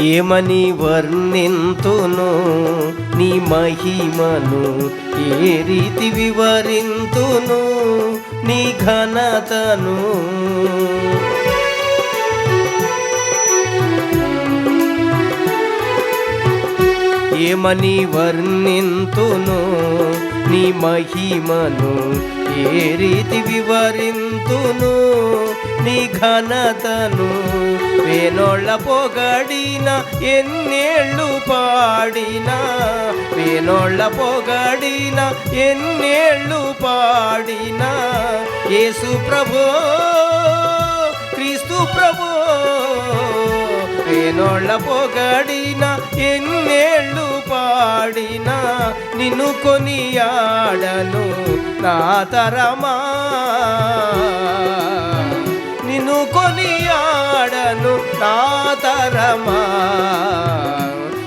ఏమని వర్ణింతును? నీ మహిమను ఏ రీతి వివరింతును? నీ ఘనతను ఏమని వర్ణింతును? నీ మహిమను ఏ రీతి వివరింతును? నీ ఘనతను వేనోళ్ళ పొగడిన ఎన్నేళ్ళు పాడిన. వేనోళ్ళ పొగడిన ఎన్నేళ్ళు పాడిన. యేసు ప్రభో క్రీస్తు ప్రభో వేనోళ్ళ పొగడిన ఎన్నేళ్ళు పాడిన. నిన్ను కొనియాడను నా తరమా. నిన్ను కొనియాడను నా తరమా.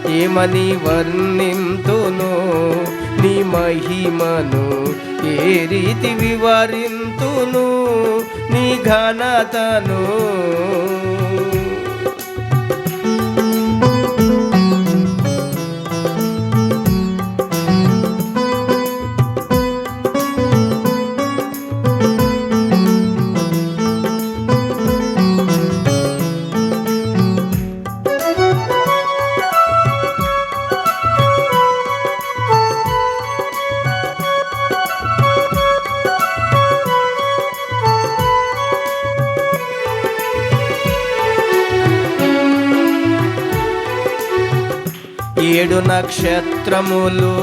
ఏమని వర్ణింతును? నీ మహిమను ఏ రీతి వివరింతును? నీ ఘనతను ఏడు నక్షత్రములు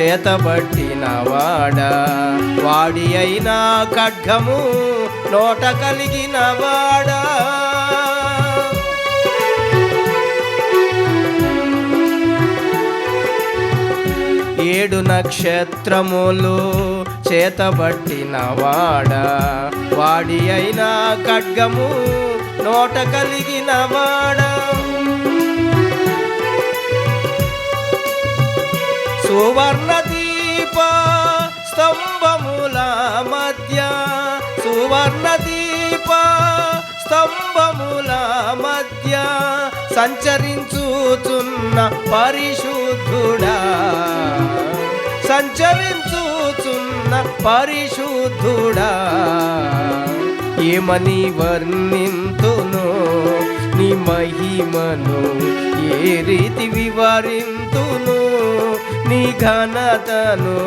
చేతబట్టిన వాడ. వాడి అయిన ఖడ్గము నోట కలిగిన వాడా. ఏడు నక్షత్రములు చేతబట్టిన వాడ. వాడి అయిన ఖడ్గము నోట కలిగిన వాడా. సువర్ణ దీప స్తంభముల మధ్య సువర్ణ దీప స్తంభముల మధ్య సంచరించుచున్న పరిశుద్ధుడా. సంచరించుచున్న పరిశుద్ధుడా. ఏమని వర్ణింతును నీ మహిమను ఏ రీతి వివరింతును? నీ ఘనతను.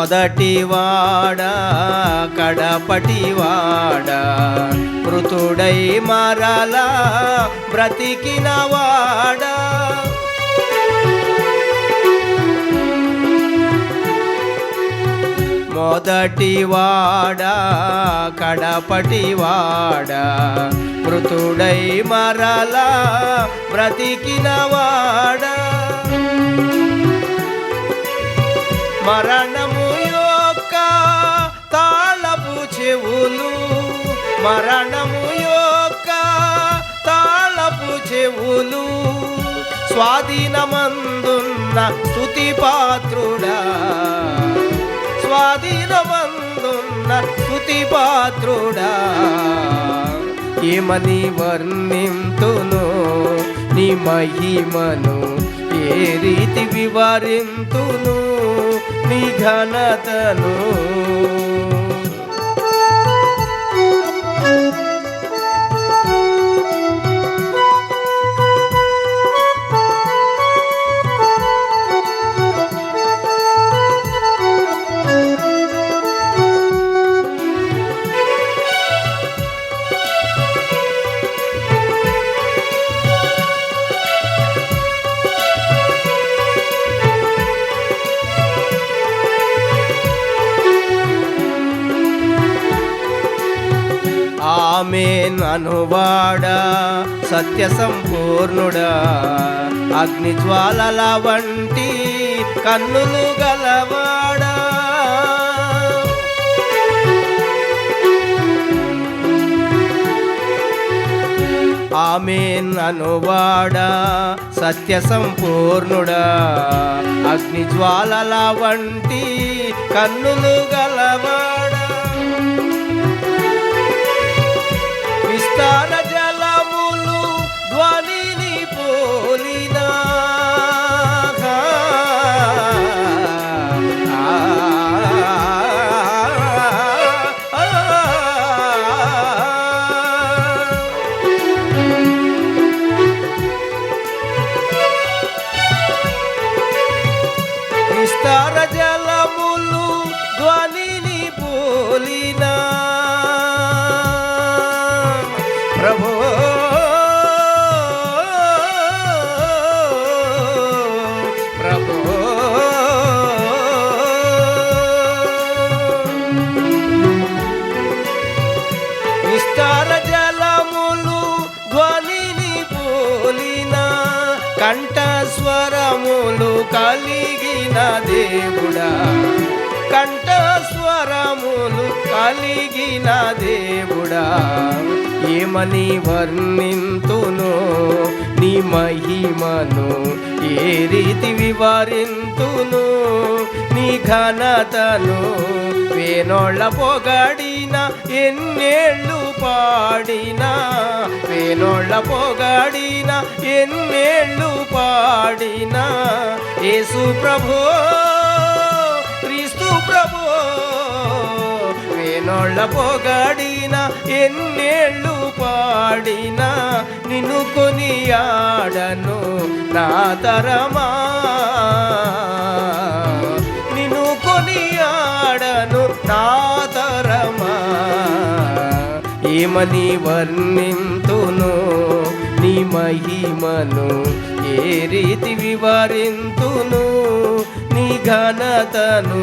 మొదటివాడ కడపటివాడ. మృతుడై మరలా బ్రతికినవాడ. మొదటివాడ కడపటివాడ. మృతుడై మరలా బ్రతికినవాడ. మరణ చెవులు మరణము యొక్క తాళపు చెవులు. స్వాధీనమందున్న స్థుతి పాత్రుడా. స్వాధీనమందున్న స్థుతి పాత్రుడా. ఏమని వర్ణింతును నీ మహిమను ఏ రీతి వివరింతును నీ ఘనతను? అనువాడా సత్య సంపూర్ణుడా. అగ్నిజ్వాలల వంటి కన్నులు గలవాడా. ఆమె అనువాడా సత్య సంపూర్ణుడా. అగ్నిజ్వాలల వంటి కన్నులు గలవాడా. Tara. కంఠస్వరములు కలిగిన దేవుడా. కంఠస్వరములు కలిగిన దేవుడా. ఏమని వర్ణింతును నీ మహిమను ఏ రీతి వివరింతును నీ ఘనతను వేనోళ్ళ పొగడిన ఎన్నేళ్ళు పాడిన వేనోళ్ళ పొగాడినా ఎన్నేళ్ళు పాడినా యేసు ప్రభో క్రీస్తు ప్రభో. వేనోళ్ళ పొగాడినా ఎన్నేళ్ళు పాడినా నిన్ను కొనియాడను నా తరమా. ఏమని వర్ణింతును నీ మహిమను ఏ రీతి వివరింతును నీ ఘనతను